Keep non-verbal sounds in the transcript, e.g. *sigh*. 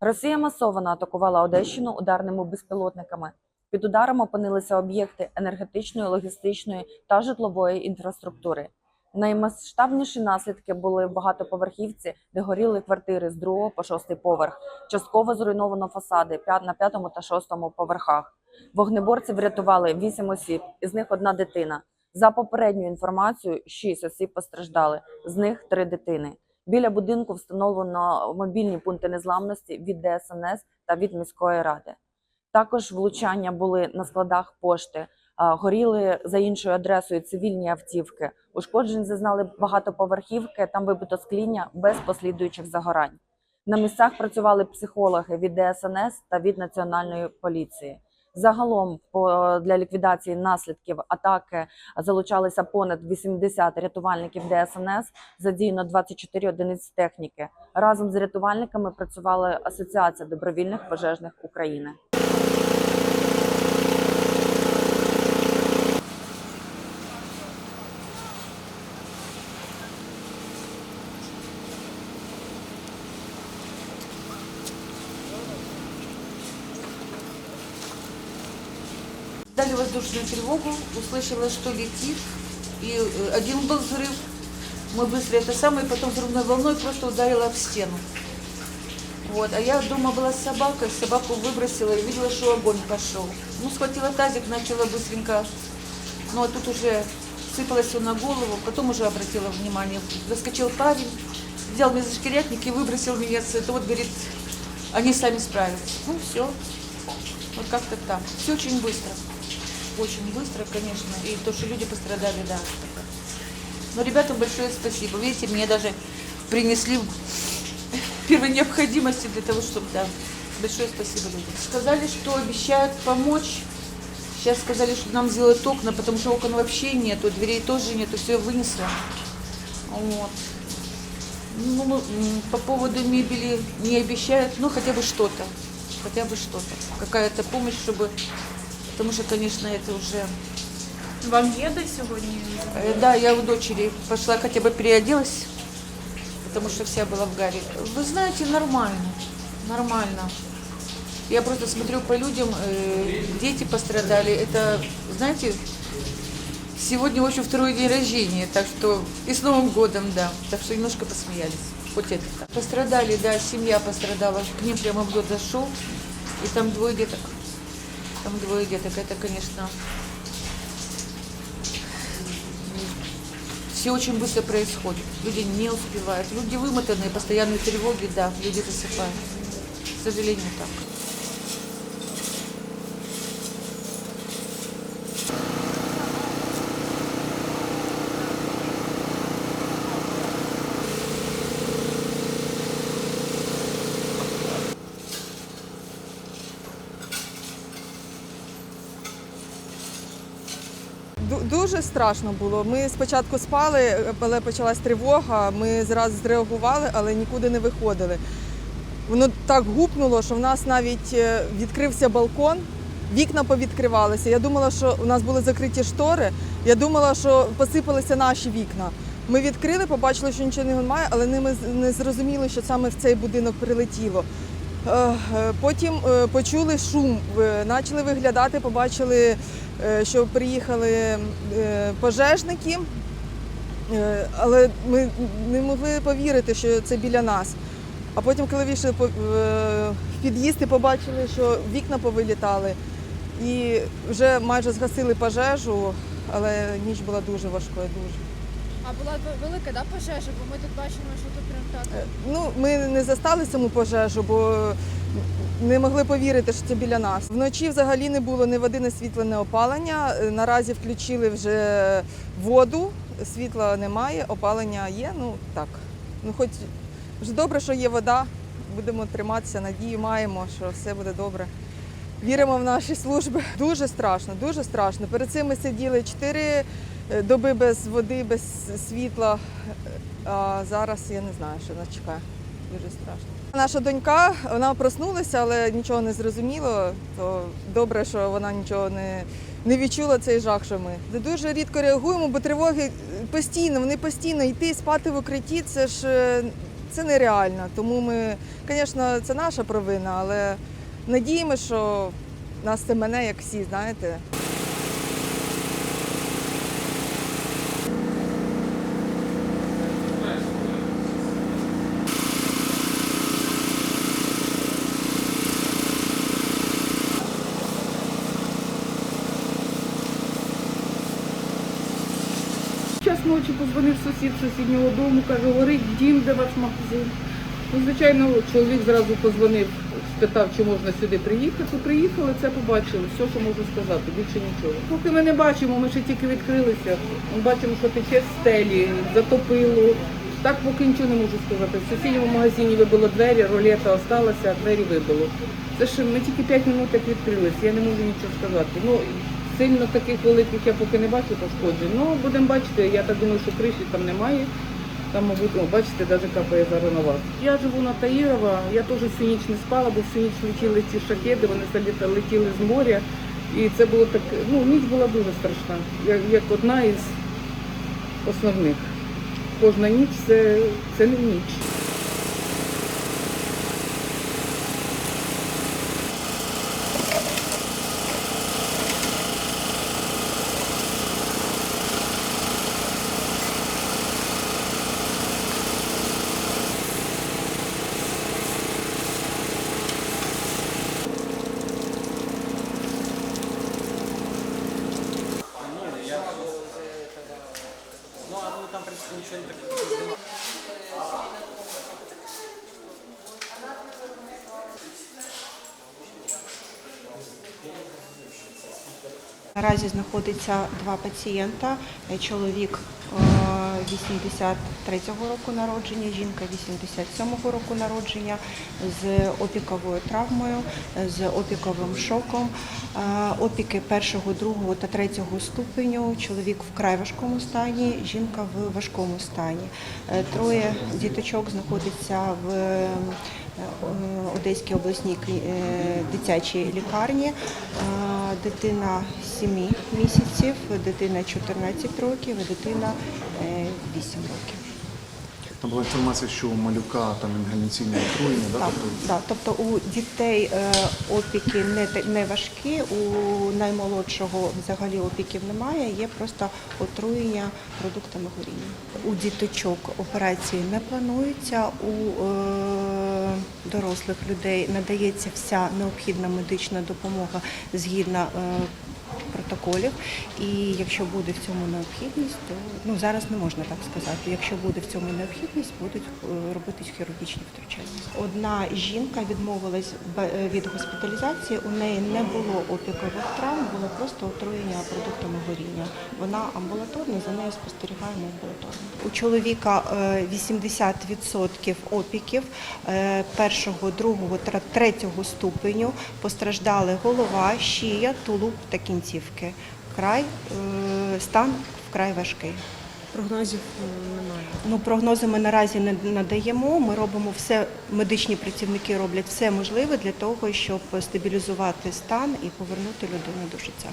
Росія масово атакувала Одещину ударними безпілотниками. Під ударом опинилися об'єкти енергетичної, логістичної та житлової інфраструктури. Наймасштабніші наслідки були в багатоповерхівці, де горіли квартири з другого по шостий поверх. Частково зруйновано фасади на п'ятому та шостому поверхах. Вогнеборці врятували вісім осіб, із них одна дитина. За попередньою інформацією, шість осіб постраждали, з них три дитини. Біля будинку встановлено мобільні пункти незламності від ДСНС та від міської ради. Також влучання були на складах пошти, горіли за іншою адресою цивільні автівки. Ушкоджень зазнали багатоповерхівки, там вибито скління без послідуючих загорань. На місцях працювали психологи від ДСНС та від національної поліції. Загалом для ліквідації наслідків атаки залучалися понад 80 рятувальників ДСНС, задіяно 24 одиниць техніки. Разом з рятувальниками працювала Асоціація добровільних пожежних України. Дали воздушную тревогу, услышала, что летит, и э, один был взрыв. Мы быстро это самое, потом взрывной волной просто ударила в стену. Вот, а я дома была с собакой, собаку выбросила и видела, что огонь пошел. Ну, схватила тазик, начала быстренько, ну, а тут уже сыпалось все на голову, потом уже обратила внимание. Заскочил парень, взял меня за шкирятник и выбросил меня с этого, вот, говорит, они сами справятся. Ну, все, вот как-то так. Все очень быстро. Очень быстро, конечно. И то, что люди пострадали, да. Но ребятам большое спасибо. Видите, мне даже принесли *laughs* первой необходимости для того, чтобы, да. Большое спасибо людям. Сказали, что обещают помочь. Сейчас сказали, что нам сделают окна, потому что окон вообще нету, дверей тоже нету, все вынесло. Вот. Ну, м, по поводу мебели не обещают, ну, хотя бы что-то. Хотя бы что-то. Какая-то помощь, чтобы... Потому что, конечно, это уже... Вам є де сьогодні? Э, Да, я у дочери пошла, хотя бы переоделась, потому что вся была в гаре. Вы знаете, нормально, нормально. Я просто смотрю по людям, э, дети пострадали. Это, знаете, сегодня очень второй день рождения, так что и с Новым годом, да. Так что немножко посмеялись. Хоть это так. Пострадали, да, семья пострадала. К ним прямо в дом зашел, и там двое деток. Там двое деток. Это, конечно, все очень быстро происходит. Люди не успевают. Люди вымотанные, постоянные тревоги, да, люди засыпают. К сожалению, так. Дуже страшно було. Ми спочатку спали, але почалась тривога. Ми зразу зреагували, але нікуди не виходили. Воно так гупнуло, що в нас навіть е, відкрився балкон, вікна повідкривалися. Я думала, що у нас були закриті штори. Я думала, що посипалися наші вікна. Ми відкрили, побачили, що нічого немає, але ми не зрозуміли, що саме в цей будинок прилетіло. Е, Потім е, почули шум, почали виглядати, побачили, що приїхали е, пожежники, Е, але ми не могли повірити, що це біля нас. А потім, коли вийшли в е, під'їзд і побачили, що вікна повилітали, і вже майже згасили пожежу, але ніч була дуже важкою. Дуже. А була велика да, пожежа, бо ми тут бачимо, що тут прям так. Е, Ну, ми не застали саму пожежу, бо не могли повірити, що це біля нас. Вночі взагалі не було ні води, ні світла, ні опалення. Е, Наразі включили вже воду, світла немає, опалення є. Ну так. Ну, хоч вже добре, що є вода. Будемо триматися, надію маємо, що все буде добре. Віримо в наші служби. Дуже страшно, дуже страшно. Перед цим ми сиділи чотири е, доби без води, без світла. А зараз я не знаю, що нас чекає. Дуже страшно. Наша донька вона проснулася, але нічого не зрозуміло. То добре, що вона нічого не, не відчула цей жах, що ми. Дуже рідко реагуємо, бо тривоги постійно, вони постійно йти спати в укритті. Це ж е, це нереально. Тому ми, звісно, це наша провина, але надіємося, що нас це мене, як всі, знаєте. Ночі позвонив сусід сусіднього дому, каже, горить дім, де ваш магазин. Ну, звичайно, чоловік зразу позвонив, спитав, чи можна сюди приїхати. Приїхали, це побачили, все, що можу сказати, більше нічого. Поки ми не бачимо, ми ще тільки відкрилися. Ми бачимо, що тече стелі, затопило. Так поки нічого не можу сказати. В сусідньому магазині вибило двері, ролета осталася, а двері вибило. Це ж ми тільки 5 минут як відкрилися, я не можу нічого сказати. Ну, сильно таких великих я поки не бачу пошкоджень. Ну, будемо бачити, я так думаю, що криші там немає. Там, мабуть, о, бачите, навіть капає зараз на вас. Я живу на Таїрова, я теж всю ніч не спала, бо всю ніч летіли ці шахеди, вони летіли з моря. І це було так, ну, ніч була дуже страшна, як, як одна із основних. Кожна ніч це, це не ніч. Наразі знаходиться два пацієнта. Е, Чоловік е, 83-го року народження, жінка 87-го року народження з опіковою травмою, е, з опіковим шоком. Е, Опіки першого, другого та третього ступеню. Чоловік в край важкому стані, жінка в важкому стані. Е, Троє діточок знаходиться в е, Одеській обласній е, дитячій лікарні. Е, Дитина 7 місяців, дитина 14 років дитина е, 8 років. Там була інформація, що у малюка там інгаляційне отруєння, да? Так, тобто так, тобто у дітей е, опіки не, не важкі, у наймолодшого взагалі опіків немає, є просто отруєння продуктами горіння. У діточок операції не плануються, у е, дорослих людей надається вся необхідна медична допомога згідно е, протоколів. І якщо буде в цьому необхідність, то ну зараз не можна так сказати. Якщо буде в цьому необхідність, будуть е, робитись хірургічні втручання. Одна жінка відмовилась е, від госпіталізації. У неї не було опікових травм, було просто отруєння продуктами горіння. Вона амбулаторна, за нею спостерігаємо амбулаторно. У чоловіка е, 80% опіків е, першого, другого третього ступеню постраждали голова, шия, тулуб та кінцівки. Край е, стан вкрай важкий. Прогнозів е, немає. Ну, прогнози ми наразі не надаємо. Ми робимо все, медичні працівники роблять все можливе для того, щоб стабілізувати стан і повернути людину до життя.